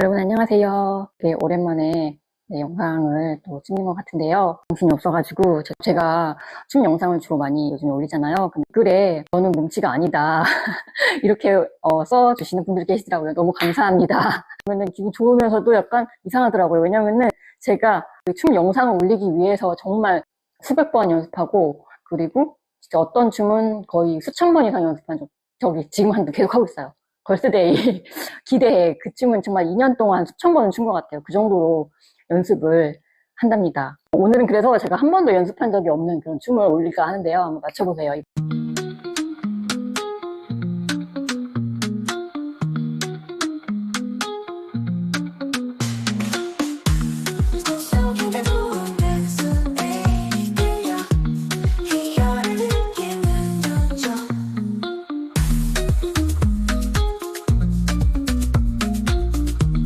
여러분 안녕하세요. 되게 오랜만에 네, 영상을 또 찍는 것 같은데요. 정신이 없어가지고 제- 제가 춤 영상을 주로 많이 요즘 올리잖아요. 댓글에 너는 몸치가 아니다 이렇게 어, 써주시는 분들이 계시더라고요. 너무 감사합니다. 그러면 기분 좋으면서도 약간 이상하더라고요. 왜냐면은 제가 그춤 영상을 올리기 위해서 정말 수백 번 연습하고 그리고 진짜 어떤 춤은 거의 수천 번 이상 연습한 적 저기 지금 계속 하고 있어요. 걸스데이 기대해. 그 춤은 정말 2년 동안 수천 번은 춘 것 같아요. 그 정도로 연습을 한답니다. 오늘은 그래서 제가 한 번도 연습한 적이 없는 그런 춤을 올릴까 하는데요. 한번 맞춰보세요.